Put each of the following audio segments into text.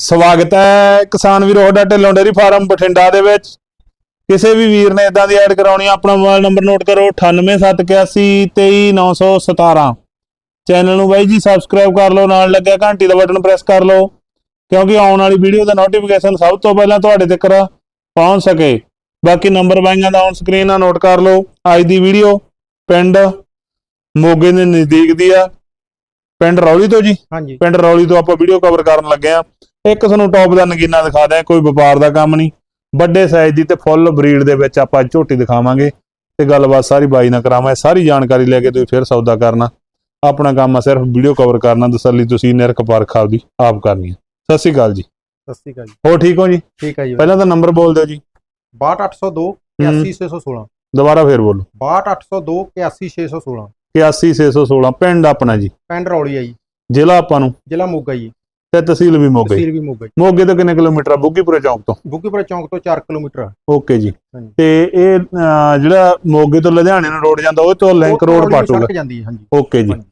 ਸਵਾਗਤ ਹੈ ਕਿਸਾਨ ਵੀਰੋ ਤੁਹਾਡਾ ਢਿੱਲੋਂ ਡੇਰੀ ਫਾਰਮ ਬਠਿੰਡਾ ਦੇ ਵਿੱਚ। ਕਿਸੇ ਵੀ ਵੀਰ ਨੇ ਇਦਾਂ ਦੀ ਐਡ ਕਰਾਉਣੀ ਆਪਣਾ ਮੋਬਾਈਲ ਨੰਬਰ ਨੋਟ ਕਰੋ 9871823917 ਚੈਨਲ ਨੂੰ ਬਾਈ ਜੀ ਸਬਸਕ੍ਰਾਈਬ ਕਰ ਲਓ ਨਾਲ ਲੱਗਿਆ ਘੰਟੀ ਦਾ ਬਟਨ ਪ੍ਰੈਸ ਕਰ ਲਓ ਕਿਉਂਕਿ ਆਉਣ ਵਾਲੀ ਵੀਡੀਓ ਦਾ ਨੋਟੀਫਿਕੇਸ਼ਨ ਸਭ ਤੋਂ ਪਹਿਲਾਂ ਤੁਹਾਡੇ ਤੱਕ ਪਹੁੰਚ ਸਕੇ। ਬਾਕੀ ਨੰਬਰ ਬਾਈਆਂ ਦਾ ਔਨ ਸਕਰੀਨ ਆ ਨੋਟ ਕਰ ਲਓ। ਅੱਜ ਦੀ ਵੀਡੀਓ ਪਿੰਡ ਮੋਗੇ ਦੇ ਨਜ਼ਦੀਕ ਦੀ ਆ। ਪਿੰਡ ਰੌਲੀ ਤੋਂ ਜੀ? ਹਾਂਜੀ। ਪਿੰਡ ਰੌਲੀ ਤੋਂ ਆਪਾਂ ਵੀਡੀਓ ਕਵਰ ਕਰਨ ਲੱਗੇ ਆ। ਇੱਕ ਤੁਹਾਨੂੰ ਟੌਪ ਦਾ ਨਗੀਨਾ ਦਿਖਾ ਦਿਆਂ ਕੋਈ ਵਪਾਰ ਦਾ ਕੰਮ ਨਹੀਂ। ਵੱਡੇ ਸਾਈਜ਼ ਦੀ ਤੇ ਫੁੱਲ ਬਰੀਡ ਦੇ ਵਿੱਚ ਆਪਾਂ ਝੋਟੀ ਦਿਖਾਵਾਂਗੇ ਤੇ ਗੱਲਬਾਤ ਸਾਰੀ ਬਾਈ ਨਾਲ ਕਰਾਵਾਂ ਸਾਰੀ ਜਾਣਕਾਰੀ ਲੈ ਕੇ ਤੁਸੀਂ ਫਿਰ ਸੌਦਾ ਕਰਨਾ। ਆਪਣਾ ਕੰਮ ਆ ਸਿਰਫ ਵੀਡੀਓ ਕਵਰ ਕਰਨਾ ਤਸੱਲੀ ਤੁਸੀਂ ਨਿਰਖ ਪਰਖ ਆਪਦੀ ਆਪ ਕਰਨੀ ਹੈ ਸਤਿ ਸ਼੍ਰੀ ਅਕਾਲ ਜੀ। ਸਤਿ ਸ਼੍ਰੀ ਅਕਾਲ ਜੀ। ਠੀਕ ਹੋ ਜੀ? ਠੀਕ ਹੈ ਜੀ। ਪਹਿਲਾਂ ਤਾਂ ਨੰਬਰ ਬੋਲ ਦਿਓ ਜੀ। 62802 81616 ਦੁਬਾਰਾ ਫੇਰ ਬੋਲੋ। 62802 81616 81616 ਪਿੰਡ ਆਪਣਾ ਜੀ। ਪਿੰਡ ਰੌਲੀ ਆ ਜੀ। ਜ਼ਿਲ੍ਹਾ ਆਪਾਂ ਨੂੰ। ਜ਼ਿਲ੍ਹਾ ਮੋਗਾ ਜੀ। ਤੇ ਤਹਿਸੀਲ ਵੀ ਮੋਗੇ। ਤਹਿਸੀਲ ਵੀ ਮੋਗਾ। ਜੀ ਮੋਗੇ ਤੋਂ ਕਿੰਨੇ ਕਿਲੋਮੀਟਰ ਆ? ਬੁੱਗੀਪੁਰੇ ਚੌਂਕ ਤੋਂ। ਬੁੱਗੀਪੁਰਾ ਚੌਂਕ ਤੋਂ 4 ਕਿਲੋਮੀਟਰ ਆ। ਓਕੇ ਜੀ। ਹਾਂਜੀ। ਤੇ ਇਹ ਅਹ, ਜਿਹੜਾ ਮੋਗੇ ਤੋਂ ਲੁਧਿਆਣੇ ਨੂੰ ਰੋਡ ਜਾਂਦਾ ਉਹ ਤੋਂ ਲਿੰਕ ਰੋਡ ਪਾਟੂਗਾ। ਸੜਕ ਜਾਂਦੀ ਹੈ ਹਾਂਜੀ। ਓਕੇ ਜੀ। ਹਾਂਜੀ।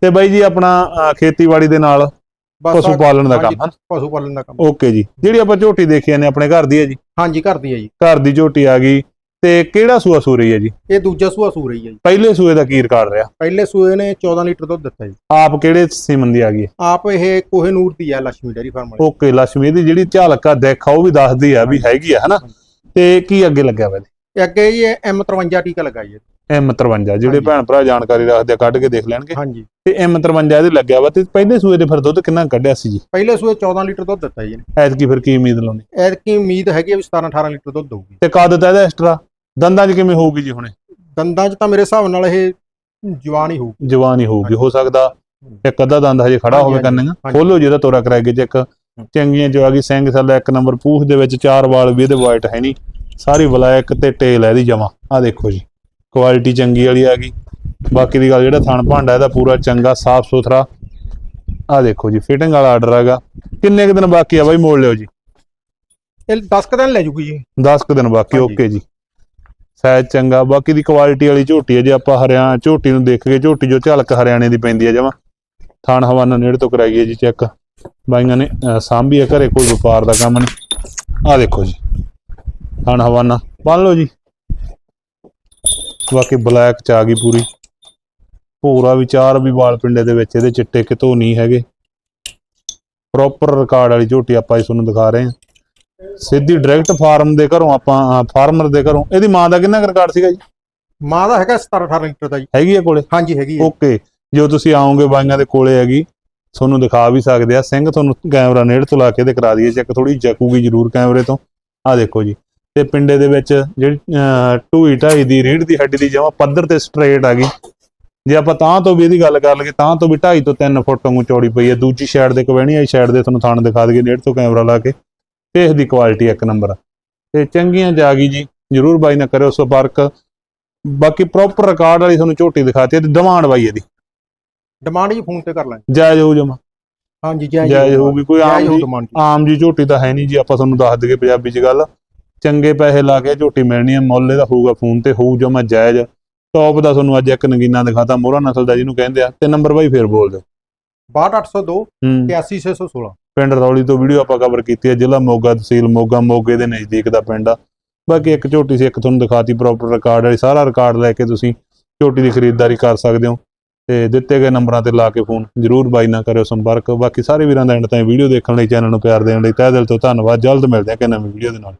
ਤੇ ਬਾਈ ਜੀ ਆਪਣਾ ਅਹ, ਖੇਤੀਬਾੜੀ ਦੇ ਨਾਲ ਬਸ ਪਸ਼ੂ ਪਾਲਣ ਦਾ ਹਾਂਜੀ, ਕੰਮ ਹਨ? ਪਸ਼ੂ ਪਾਲਣ ਦਾ ਕੰਮ। ਓਕੇ ਜੀ। ਜਿਹੜੀ ਆਪਾਂ ਝੋਟੀ ਦੇਖੀ ਨੇ ਆਪਣੇ ਘਰ ਦੀ ਹੈ ਜੀ? ਹਾਂਜੀ ਘਰ ਦੀ ਹੈ ਜੀ। ਘਰ ਦੀ ਝੋਟੀ ਆ ਗਈ। ਤੇ ਕਿਹੜਾ ਸੂਆ ਸੂ ਰਹੀ ਹੈ ਜੀ? ਇਹ ਦੂਜਾ ਸੂਆ ਸੂ ਰਹੀ ਹੈ ਜੀ। ਪਹਿਲੇ ਸੂਏ ਦਾ ਕੀ ਰਿਕਾਰਡ ਰਿਹਾ? ਪਹਿਲੇ ਸੂਏ ਨੇ 14 ਲੀਟਰ ਦੁੱਧ ਦਿੱਤਾ ਜੀ। ਆਪ ਕਿਹੜੇ ਸੀਮਨ ਦੀ ਆ ਗਈ ਹੈ? ਆਪ ਇਹ ਕੋਹੇਨੂਰ ਦੀ ਆ ਲక్ష్ਮੀ ਡੇਰੀ ਫਾਰਮ ਵਾਲੀ। ਓਕੇ ਲక్ష్ਮੀ ਦੀ ਜਿਹੜੀ ਝਲਕ ਆ ਦੇਖ ਉਹ ਵੀ ਦੱਸਦੀ ਆ ਵੀ ਹੈਗੀ ਆ ਹਨਾ? ਤੇ ਕੀ ਅੱਗੇ ਲੱਗਿਆ ਵਾ ਅੱਗੇ ਜੀ ਐਮ 53 ਟੀਕਾ ਲਗਾਈ ਹੈ। ਐਮ 53 ਜਿਹੜੇ ਭੈਣ ਭਰਾ ਜਾਣਕਾਰੀ ਰੱਖਦੇ ਆ ਕੱਢ ਕੇ ਦੇਖ ਲੈਣਗੇ। ਹਾਂਜੀ। ਤੇ ਐਮ 53 ਇਹਦੇ ਲੱਗਿਆ ਵਾ ਤੇ ਪਹਿਲੇ ਸੂਏ ਦੇ ਫਿਰ ਦੁੱਧ ਕਿੰਨਾ ਕੱਢਿਆ ਸੀ ਜੀ? ਪਹਿਲੇ ਸੂਏ 14 ਲੀਟਰ ਦੁੱਧ ਦਿੱਤਾ ਜੀ ਐਤਕੀ ਫਿਰ ਕੀ ਉਮੀਦ ਲਾਉਂਦੇ? ਐਤਕੀ ਉਮੀਦ ਹੈਗੀ ਆ ਵੀ 17 18 ਲੀਟਰ ਦੁੱਧ ਦਊਗੀ। ਤੇ ਕਦ ਦਿੱਤਾ ਇਹਦਾ ਐਕਸਟਰਾ ਦੰਦਾਂ 'ਚ ਕਿਵੇਂ ਹੋਊਗੀ ਜੀ ਹੁਣੇ? ਦੰਦਾਂ 'ਚ ਤਾਂ ਮੇਰੇ ਹਿਸਾਬ ਨਾਲ ਇਹ ਜਵਾਨ ਹੀ ਹੋਊਗੀ। ਜਵਾਨ ਹੀ ਹੋਊਗੀ ਹੋ ਸਕਦਾ ਇੱਕ ਅੱਧਾ ਦੰਦ ਹਜੇ ਖੜਾ ਹੋਵੇ ਹਾਂਜੀ। ਖੋਲੋ ਜਿਹਦਾ ਤੋਰਾ ਕਰਾਏਗੇ ਚੈੱਕ ਚੰਗੀਆਂ ਜੋ ਆ ਗਈ ਸਿੰਘ ਥੱਲੇ ਇੱਕ ਨੰਬਰ ਪੂਛ ਦੇ ਵਿੱਚ ਚਾਰ ਵਾਲ ਵੀ ਇਹਦੇ ਵਾਈਟ ਹੈ ਨਹੀਂ। ਸਾਰੀ ਬਲੈਕ ਤੇ ਟੇਲ ਹੈ ਇਹਦੀ ਜਮਾ। ਆ ਦੇਖੋ ਜੀ ਕੁਆਲਿਟੀ ਚੰਗੀ ਵਾਲੀ ਆ ਗਈ। ਬਾਕੀ ਦੀ ਗੱਲ ਜਿਹੜਾ ਥਣ ਭਾਂਡਾ ਇਹਦਾ ਪੂਰਾ ਚੰਗਾ ਸਾਫ਼ ਸੁਥਰਾ। ਆ ਦੇਖੋ ਜੀ ਫਿਟਿੰਗ ਵਾਲਾ ਆਰਡਰ ਹੈਗਾ। ਕਿੰਨੇ ਕੁ ਦਿਨ ਬਾਕੀ ਆ ਬਾਈ ਮੋੜ ਲਿਓ ਜੀ। ਇਹ 10 ਕੁ ਦਿਨ ਲੈ ਜੂਗੀ ਜੀ। 10 ਕੁ ਦਿਨ ਬਾਕੀ। ਓਕੇ ਜੀ। ਸਾਇਜ਼ ਚੰਗਾ, ਬਾਕੀ ਦੀ ਕੁਆਲਿਟੀ ਵਾਲੀ ਝੋਟੀ ਹੈ ਜੇ ਆਪਾਂ ਹਰਿਆਣਾ ਝੋਟੀ ਨੂੰ ਦੇਖ ਕੇ, ਝੋਟੀ ਜੋ ਝਲਕ ਹਰਿਆਣੇ ਦੀ ਪੈਂਦੀ ਹੈ ਜਮਾ। ਥਾਣ ਹਵਾਨਾ ਨੇੜੇ ਤੋਂ ਕਰਾਈਏ ਜੀ ਚੈੱਕ ਬਾਈਆਂ ਨੇ ਸਾਂਭੀ ਹੈ ਘਰੇ, ਕੋਈ ਵਪਾਰ ਦਾ ਕੰਮ ਨਹੀਂ। ਆ ਦੇਖੋ ਜੀ, ਥਾਣ ਹਵਾਨਾ ਬੰਨ ਲਓ ਜੀ। ਬਾਕੀ ਬਲੈਕ ਚ ਆ ਗਈ ਪੂਰੀ। ਪੂਰਾ ਵਿਚਾਰ ਵੀ ਵਾਲ ਪਿੰਡੇ ਦੇ ਵਿੱਚ, ਇਹਦੇ ਚਿੱਟੇ ਕਿਤੋਂ ਨਹੀਂ ਹੈਗੇ। ਪ੍ਰੋਪਰ ਰਿਕਾਰਡ ਵਾਲੀ ਝੋਟੀ ਆਪਾਂ ਇਸ ਨੂੰ ਦਿਖਾ ਰਹੇ ਹਾਂ। ਸਿੱਧੀ ਡਾਇਰੈਕਟ ਫਾਰਮ ਦੇ ਘਰੋਂ ਆਪਾਂ ਫਾਰਮਰ ਦੇ ਘਰੋਂ। ਇਹਦੀ ਮਾਂ ਦਾ ਕਿੰਨਾ ਕੁ ਰਿਕਾਰਡ ਸੀਗਾ ਜੀ? ਮਾਂ ਦਾ ਹੈਗਾ 17 18 ਲੀਟਰ ਦਾ ਜੀ। ਹੈਗੀ ਆ ਕੋਲੇ? ਹਾਂਜੀ ਹੈਗੀ ਹੈ ਓਕੇ। ਜੋ ਤੁਸੀਂ ਆਓਗੇ ਬਾਈਆਂ ਦੇ ਕੋਲੇ ਹੈਗੀ ਤੁਹਾਨੂੰ ਦਿਖਾ ਵੀ ਸਕਦੇ ਆ। ਸਿੰਘ ਤੁਹਾਨੂੰ ਕੈਮਰਾ ਨੇੜੇ ਤੋਂ ਲਾ ਕੇ ਤੇ ਕਰਾ ਦਈਏ। ਚੈੱਕ ਥੋੜੀ ਜਕੂਗੀ ਜ਼ਰੂਰ ਕੈਮਰੇ ਤੋਂ। ਆ ਦੇਖੋ ਜੀ। ਤੇ ਪਿੰਡੇ ਦੇ ਵਿੱਚ ਜਿਹੜੀ ਅਹ, ਢੂਈ ਢਾਈ ਦੀ ਰੀੜ ਦੀ ਹੱਡੀ ਦੀ ਜਮਾ ਪੱਧਰ ਤੇ ਸਟ੍ਰੇਟ ਆ ਗਈ। ਜੇ ਆਪਾਂ ਤਾਂ ਤੋਂ ਵੀ ਇਹਦੀ ਗੱਲ ਕਰ ਲਈਏ ਤਾਂ ਤੋਂ ਵੀ 2.5 ਤੋਂ 3 ਫੁੱਟ ਵਾਂਗੂ ਚੌੜੀ ਪਈ ਹੈ ਦੂਜੀ ਸਾਈਡ ਦੇ ਕਵੈਣੀ ਵਾਲੀ ਸਾਈਡ ਦੇ ਤੁਹਾਨੂੰ ਥਾਣ ਦਿਖਾ ਦਈਏ। ਨੇੜੇ ਤੋਂ ਕੈਮਰਾ ਲਾ ਕੇ। ਤੇ ਇਸ ਦੀ ਕੁਆਲਿਟੀ ਇੱਕ ਨੰਬਰ ਤੇ ਚੰਗੀਆਂ ਜਾ ਗਈ ਜੀ ਜਰੂਰ ਬਾਈ ਨਾਲ ਕਰਿਓ ਸੰਪਰਕ। ਬਾਕੀ ਪ੍ਰੋਪਰ ਰਿਕਾਰਡ ਵਾਲੀ ਤੁਹਾਨੂੰ ਝੋਟੀ ਦਿਖਾਤੀ ਹੈ ਤੇ ਡਿਮਾਂਡ ਬਾਈ ਇਹਦੀ। ਡਿਮਾਂਡ ਜੀ ਫੋਨ ਤੇ ਕਰ ਲਾਂਗੇ। ਜਾਇਜ਼ ਹੋਊ ਜਮਾ। ਹਾਂਜੀ ਜਾਇਜ਼ ਜਾਇਜ਼ ਹੋਊਗੀ ਕੋਈ ਆਮ ਜੀ ਆਮ ਜੀ ਝੋਟੀ ਤਾਂ ਹੈ ਨਹੀਂ ਜੀ ਆਪਾਂ ਤੁਹਾਨੂੰ ਦੱਸ ਦਈਏ ਪੰਜਾਬੀ ਚ ਗੱਲ। ਚੰਗੇ ਪੈਸੇ ਲਾ ਕੇ ਝੋਟੀ ਮਿਲਣੀ ਹੈ ਮੁੱਲ ਇਹਦਾ ਹੋਊਗਾ ਫੋਨ ਤੇ ਹੋਊ ਜਮਾ ਜਾਇਜ਼। ਟੌਪ ਦਾ ਤੁਹਾਨੂੰ ਅੱਜ ਇੱਕ ਨਗੀਨਾ ਦਿਖਾਤਾ ਮੋਹਰਾ ਨਸਲ ਦਾ ਜਿਹਨੂੰ ਕਹਿੰਦੇ ਆ ਤੇ ਨੰਬਰ ਬਾਈ ਫੇਰ ਬੋਲ ਦਿਓ। 62802 ਹੂੰ। 81616 ਪਿੰਡ ਰੌਲੀ ਤੋਂ ਵੀਡੀਓ ਆਪਾਂ ਕਵਰ ਕੀਤੀ ਹੈ, ਜ਼ਿਲ੍ਹਾ ਮੋਗਾ ਤਹਿਸੀਲ ਮੋਗਾ, ਮੋਗੇ ਦੇ ਨਜ਼ਦੀਕ ਦਾ ਪਿੰਡ ਆ। ਬਾਕੀ ਇੱਕ ਝੋਟੀ ਸੀ, ਇੱਕ ਤੁਹਾਨੂੰ ਦਿਖਾਤੀ ਪ੍ਰੋਪਰ ਰਿਕਾਰਡ ਵਾਲੀ, ਸਾਰਾ ਰਿਕਾਰਡ ਲੈ ਕੇ ਤੁਸੀਂ ਝੋਟੀ ਦੀ ਖਰੀਦਦਾਰੀ ਕਰ ਸਕਦੇ ਹੋ। ਤੇ ਦਿੱਤੇ ਗਏ ਨੰਬਰਾਂ ਤੇ ਲਾ ਕੇ ਫੋਨ ਜਰੂਰ ਬਾਈ ਨਾ ਕਰਿਓ ਸੰਪਰਕ। ਬਾਕੀ ਸਾਰੇ ਵੀਰਾਂ ਦਾ ਐਂਡ ਤਾਈਂ ਵੀਡੀਓ ਦੇਖਣ ਲਈ, ਚੈਨਲ ਨੂੰ ਪਿਆਰ ਦੇਣ ਲਈ ਤਹਿ ਦਿਲ ਤੋਂ ਧੰਨਵਾਦ। ਜਲਦ ਮਿਲਦੇ ਹਾਂ ਕਿ ਨਵੀਂ ਵੀਡੀਓ ਦੇ ਨਾਲ।